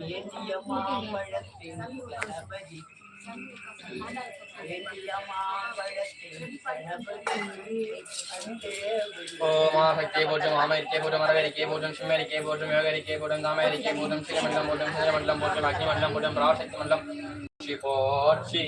வேண்டிய மாம்பழத்தின் கணபதி. வேண்டிய மாம்பழத்தின் கணபதி. ஓமாஹிக்கே போற்றும் ஆமரிக்கே போற்றும் அரவரிக்கே போற்றும் சுமரிக்கே போட்டும் யோகரிக்கே போற்றும் தாமரிக்கே போற்றும் சிறமண்டலம் போட்டும் சிறமண்டலம் போற்றும் அக்னிமண்டலம் போற்றும் பிராசக்தி மண்டலம் ஸ்ரீ போற்றி.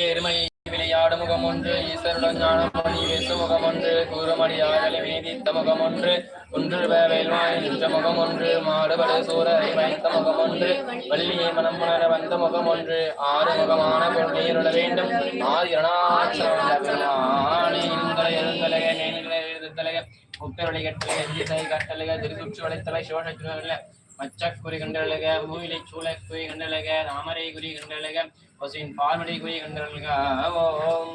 ஏறுமை விளையாடு முகம் ஒன்று ஈஸ்வருடன் ஞானமணி வேசு முகம் ஒன்று கூறுமணி ஆகலை வேதித்த முகம் ஒன்று ஒன்று வேல்வாய் நின்ற முகம் ஒன்று மாடுபடு சூரரை வைத்த முகம் ஒன்று வள்ளியை மனம் உணர வந்த முகம் ஒன்று ஆறு முகமான பொருளீருள வேண்டும் ஆதிரணாட்சரே எழுந்தலைக நேர்களை எழுதலைக கட்டளை எஞ்சிசை கட்டளைக திருசுற்று வளைத்தலை மச்சக்குறி கண்டழக மூவிலை சூளை குறி கண்டழக தாமரை குறி கண்டழக பசுவின் பார்வடி குறி கண்டழக. ஓம்.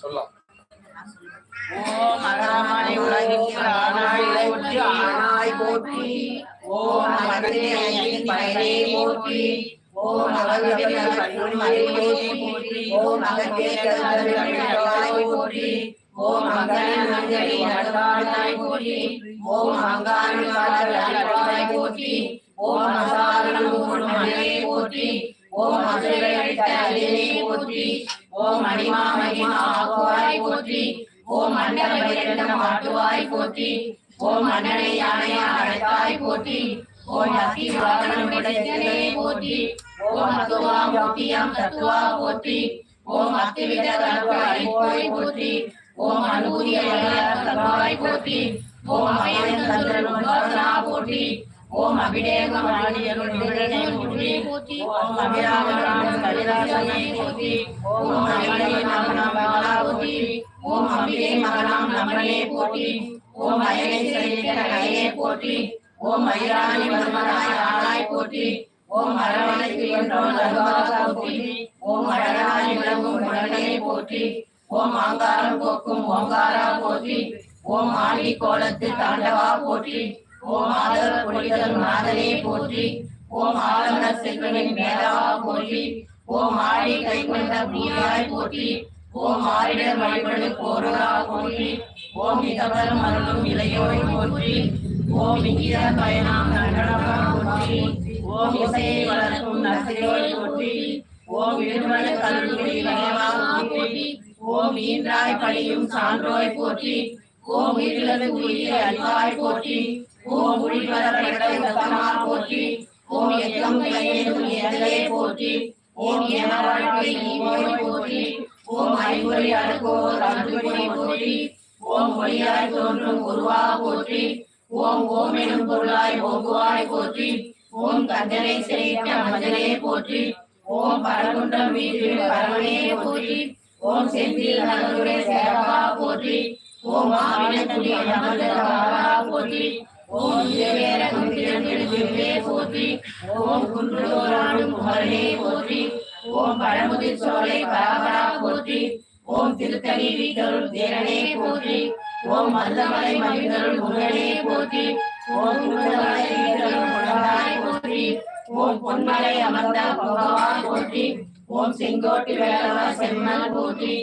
சொல்லலாம். ஓம் அகராமணி உலகிற்கு ஆனாய் போற்றி ஆனாய் போற்றி. ஓம் அகரே ஐயின் பயனே போற்றி. ஓம் அகரே கண்ணுணி மறைவே போற்றி. ஓம் அகரே கருதலாய் போற்றி. ஓம் அகரே மஞ்சளி நடவாய் போற்றி. ஓம் அங்காணி நடவாய் போற்றி. ஓம் அசாரணம் மணியே போற்றி. ஓம் அசுரை அடித்தே போற்றி ஓம் மணிமா மகிமா ஆகுவாய் போற்றி ஓம் மண்டபம் மாட்டுவாய் போற்றி ஓம் அண்ணனை யானையா அழைத்தாய் போற்றி ஓம் அத்தி வாகனம் கிடைத்ததே போற்றி ஓம் அத்துவா மோட்டியாம் தத்துவா போற்றி ஓம் அத்திவித கல்வ அழிப்போய் போற்றி ஓம் அனுபூதிய கல்வாய் போற்றி ஓம் அபயம் சந்திரன் உபாசனா போற்றி ஓம் அபிடேகம் ஆடியருடனே போற்றி. ஓம் அபிராமராம கலிதாசனே போற்றி. ஓம் அபிடே நாமநாமலா போற்றி. ஓம் அம்பிகை மகனாம் நம்மளே போற்றி. ஓம் அயனை சிறையே போற்றி. ஓம் ஐராணி வருமனாய் ஆளாய் போற்றி. ஓம் அரவணைக்கு என்றோம் நல்வாக போற்றி. ஓம் அழகாய் விளங்கும் உடனே போற்றி. ஓம் ஆங்காரம் போக்கும் ஓங்காரா போற்றி. ஓம் ஆடி கோலத்து தாண்டவா போற்றி. ஓம் பொழிதல் நாதனே போற்றி ஓம் ஆலமன செல்வனின் மேலவா போற்றி ஓம் ஆடி கை கொண்ட பிரியாய் போற்றி ஓம் ஆரிடர் வழிபடு போருடா போற்றி ஓம் இதவரும் அருளும் இளையோய் போற்றி ஓம் இங்கிர பயணம் நண்டனவா போற்றி ஓம் இசையை வளர்க்கும் நசியோய் போற்றி ஓம் விடுமலை கல்வி இளையவா போற்றி ஓம் ஈன்றாய் பழியும் சான்றோய் போற்றி ஓம் இருளது உயிரை அழிவாய் போற்றி ஓம் ஒளிவரப்பட உலகமார் போற்றி ஓம் எக்கம் கையேதும் ஏதலே போற்றி ஓம் என வாழ்க்கை நீமோய் போற்றி ஓம் ஐவொலி அடுக்கோர் அன்புமொழி போற்றி ஓம் ஒளியாய் தோன்றும் உருவா போற்றி ஓம் ஓம் எனும் பொருளாய் ஓங்குவாய் போற்றி ஓம் கந்தனை செய்த மஞ்சளே போற்றி ஓம் பரகுன்றம் வீட்டு பரமனே போற்றி ஓம் செந்தில் நகருடைய சேவகா போற்றி ஓம் ஆவினக்குடி அமர்ந்தவா போற்றி ஓம் தேவேரகம் திறந்திருந்தே போற்றி ஓம் குன்றோராடும் குமரனே போற்றி ஓம் பழமுதிர் சோலை பராபரா போற்றி ஓம் திருத்தணி வீட்டருள் தேரனே போற்றி ஓம் மருதமலை மகிழ்ந்தருள் முருகனே போற்றி ஓம் குருதமலை வீட்டருள் முழங்காய் போற்றி ஓம் பொன்மலை அமர்ந்த போற்றி ஓம் செம்மல் போற்றி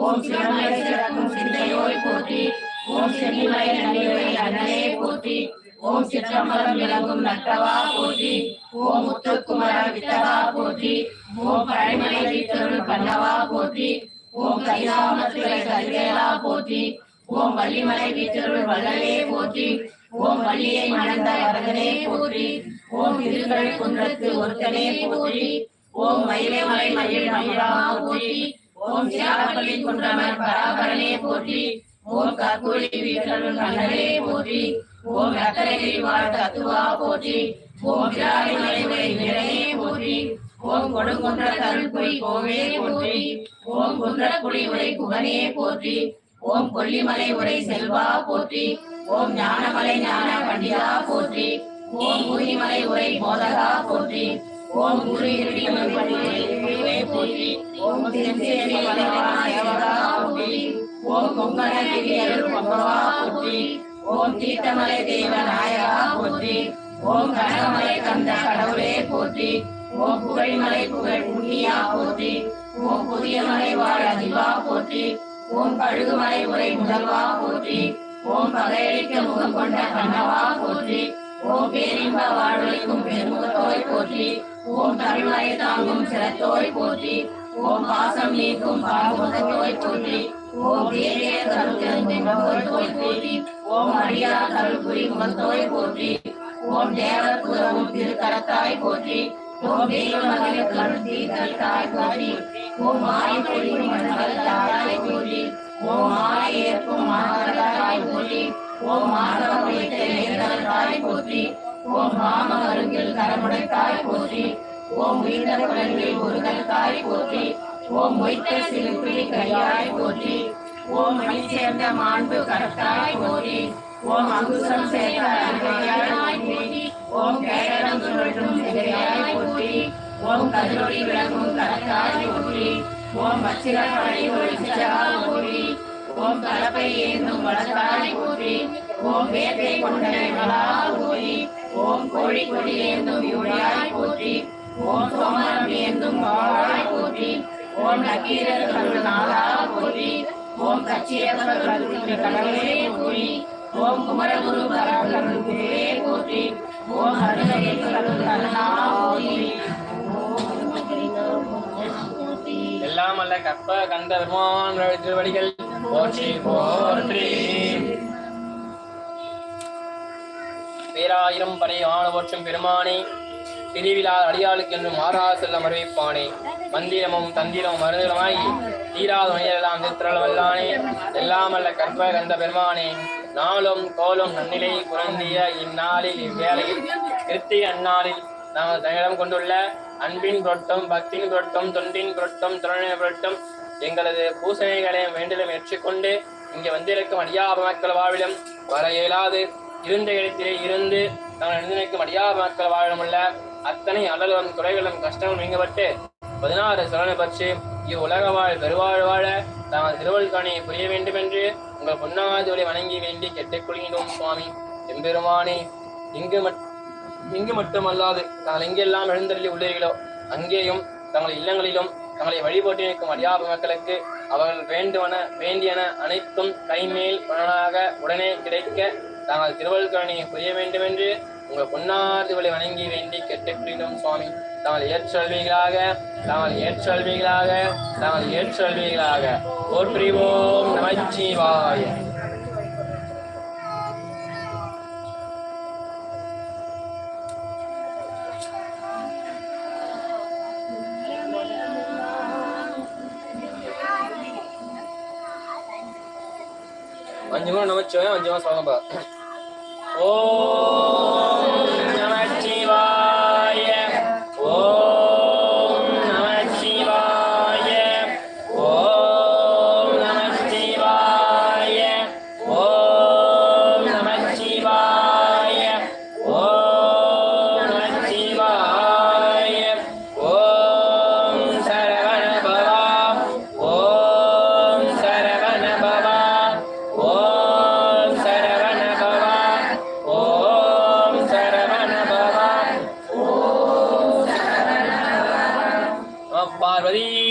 ஓம் சிவமலை சிறக்கும் சிந்தையோய் போற்றி. ஓம் சென்னிமலை நன்னிலை அண்ணனே போற்றி. ஓம் சிற்றம்பலம் விளங்கும் நட்டவா போற்றி. ஓம் முத்துக்குமர வித்தகா போற்றி. ஓம் பழைமலை வீட்டருள் பண்ணவா போற்றி. ஓம் கைலாமத்துறை கரிவேலா போற்றி. ஓம் வள்ளிமலை வீட்டருள் வள்ளலே போற்றி. ஓம் வள்ளியை மணந்த வரதனே போற்றி. ஓம் திருக்கழி குன்றத்து ஒருத்தனே போற்றி. ஓம் மயிலைமலை மயில் மயிலா போற்றி. ஓம் சியாரப்பள்ளி குன்றமர் பராபரனே போற்றி. ஓம் கற்கூலி வீரர்கள் கண்ணனே போற்றி. ஓம் அக்கரை வாழ் தத்துவா போற்றி. ஓம் விராடி உரை வீரனே போற்றி. ஓம் கொடுங்குன்ற கருள்புரி கோவே போற்றி. ஓம் குன்றக்குடி உரை குகனே போற்றி. ஓம் கொல்லிமலை உரை செல்வா போற்றி. ஓம் ஞானமலை ஞான பண்டிதா போற்றி. ஓம் ஊரிமலை உரை மோதகா போற்றி. ஓம் ஊரிருடி மலை போற்றி ஓம் திருச்சேரி மலைவா போற்றி ஓம் கொங்கணகிரி அருள் கொம்பவா போற்றி ஓம் தீர்த்தமலை தேவ நாயகா போற்றி ஓம் கனகமலை கந்த கடவுளே போற்றி ஓம் புகழ்மலை புகழ் புண்ணியா போற்றி ஓம் புதிய மலை வாழ் அதிவா போற்றி ஓம் கழுகுமலை உரை முதல்வா போற்றி ஓம் பகையளிக்க முகம் கொண்ட கண்ணவா போற்றி ஓம் பேரின்ப வாழ்வழிக்கும் பெருமுகத்தோய் போற்றி ஓம் தமிழ்மலை தாங்கும் சிரத்தோய் போற்றி ஓம் பாசம் நீக்கும் பாகுமுகத்தோய் போற்றி ஓம் தேவிய கருத்தோய் போற்றி ஓம் அரியா கருப்புரி முகத்தோய் போற்றி ஓம் தேவர் புறமும் திருக்கரத்தாய் போற்றி ஓம் தெய்வ மகளிர் கருத்தி கருத்தாய் போற்றி ஓம் மாய மனங்கள் தாராய் போற்றி ஓம் மாய ஏற்கும் மாணவர்களாய் போற்றி ஓம் மாணவ வைத்த நேர்ந்தாய் போற்றி ஓம் மாம அருகில் கரமுடைத்தாய் போற்றி. ஓம் உயிர்ந்த குழந்தைகள் ஒருதல் தாய் போற்றி. ஓம் மொய்த்த சிறுபுலி கையாய் போற்றி. ஓம் மணி சேர்ந்த மாண்பு கரத்தாய் போற்றி. ஓம் அங்குசம் சேர்ந்த ஓம் கேரளம் சுழற்றும் சிகையாய் போற்றி. ஓம் கதிரொளி விளக்கும் கரத்தாய் போற்றி. ஓம் வச்சிரப்படை ஒளிச்சாய் போற்றி. ஓம் கலப்பை ஏந்தும் வளத்தாய் போற்றி. ஓம் வேட்டை கொண்ட மலா போற்றி. ஓம் கோழி கொடி ஏந்தும் யூழியாய் போற்றி ஓம் சோமரம் ஏந்தும் வாழாய் போற்றி ஓம் நக்கீரர் கருள் நாளா போற்றி ஓம் கச்சியப்பர் கடவுளே போற்றி ஓம் குமரகுரு கருள் குருவே போற்றி ஓம் அருகே கருணா போற்றி எல்லாம் அல்ல கற்ப கந்த பெருமான் திருவடிகள் போற்றி போற்றி. பேராயிரம் படை ஆணவற்றும் பெருமானே பிரிவிழா அடியாளுக்கு என்று மாறா செல்லம் அறிவிப்பானே. மந்திரமும் தந்திரமும் மருந்துலமாய் தீராத மனிதரெல்லாம் திருத்திரள் வல்லானே எல்லாம் அல்ல கற்ப கந்த பெருமானே. நாளும் கோலும் நன்னிலை குறந்திய இந்நாளில் இவ்வேளையில் கிருத்தி அந்நாளில் நாம் தங்களிடம் கொண்டுள்ள அன்பின் பொருட்டும் பக்தியின் பொருட்டும் தொண்டின் பொருட்டும் துணை பொருட்டும் எங்களது பூசணைகளையும் வேண்டிலும் ஏற்றுக்கொண்டு இங்கே வந்திருக்கும் அடியாப மக்கள் வாழ்விலும் வர இயலாது. இருந்த இடத்திலே இருந்து நாங்கள் எழுந்திருக்கும் அடியாப மக்கள் வாழமுள்ள அத்தனை அல்லலும் குறைகளும் கஷ்டமும் நீங்கப்பட்டு பதினாறு சரணை பற்றி இவ்வுலக வாழ் பெருவாழ் வாழ தாங்கள் திருவள்காணியை புரிய வேண்டும் என்று உங்கள் பொன்னாதிகளை வணங்கி வேண்டி கெட்டுக்கொள்கின்றோம் சுவாமி. எம்பெருமானே இங்கு மட் இங்கு மட்டுமல்லாது தாங்கள் எங்கெல்லாம் எழுந்தருளி உள்ளீர்களோ அங்கேயும் தங்கள் இல்லங்களிலும் தங்களை வழிபட்டு நிற்கும் அடியாப மக்களுக்கு அவர்கள் வேண்டுவன வேண்டியன அனைத்தும் கைமேல் பலனாக உடனே கிடைக்க தாங்கள் திருவள்ளுவனை புரிய வேண்டும் என்று உங்கள் பொன்னார்துகளை வணங்கி வேண்டி கேட்டுக்கொள்கிறோம் சுவாமி. தாங்கள் ஏற்றல்விகளாக தாங்கள் ஏற்றல்விகளாக தாங்கள் ஏற்றல்விகளாக. போற்றிவோம் நமச்சிவாய. அஞ்சு கூட நமச்சிவாயம் அஞ்சு மாசம் வாங்கப்பா ஓம் நம